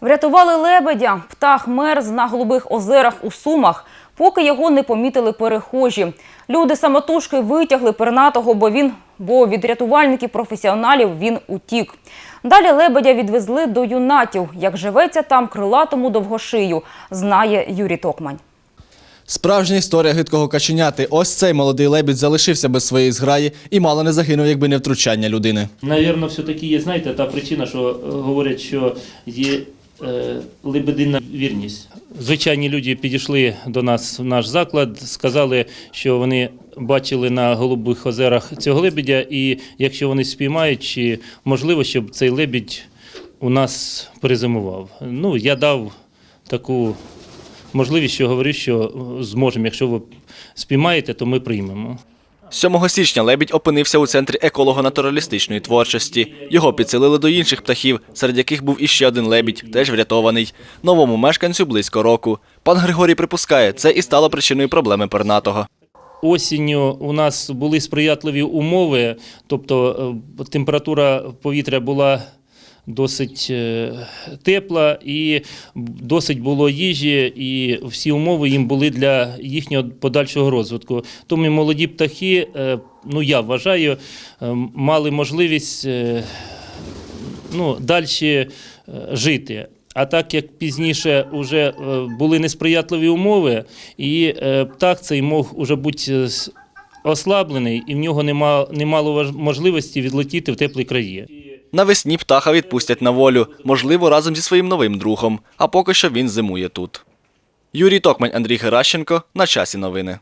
Врятували лебедя. Птах мерз на голубих озерах у Сумах, поки його не помітили перехожі. Люди самотужки витягли пернатого, бо він бо від рятувальників професіоналів він утік. Далі лебедя відвезли до юнатів. Як живеться там крилатому довгошию, знає Юрій Токмань. Справжня історія гидкого каченяти. Ось цей молодий лебідь залишився без своєї зграї і мало не загинув, якби не втручання людини. Навірно, все-таки є, знаєте, та причина, що е, говорять, що є е, лебединна вірність. Звичайні люди підійшли до нас в наш заклад, сказали, що вони бачили на голубих озерах цього лебедя, і якщо вони спіймають, чи можливо, щоб цей лебідь у нас перезимував. Ну, я дав таку можливість, що говорю, що е, зможемо, якщо ви спіймаєте, то ми приймемо. 7 січня лебідь опинився у центрі еколого-натуралістичної творчості. Його підселили до інших птахів, серед яких був іще один лебідь, теж врятований. Новому мешканцю близько року. Пан Григорій припускає, це і стало причиною проблеми пернатого. Осінню у нас були сприятливі умови, тобто е, температура повітря була досить е, тепла і досить було їжі, і всі умови їм були для їхнього подальшого розвитку. Тому молоді птахи, е, ну я вважаю, е, мали можливість ну, далі жити. А так як пізніше вже були несприятливі умови, і птах цей мог уже бути ослаблений, і в нього нема, не мало можливості відлетіти в теплі краї. Навесні птаха відпустять на волю, можливо, разом зі своїм новим другом. А поки що він зимує тут. Юрій Токмань, Андрій Геращенко. На часі новини.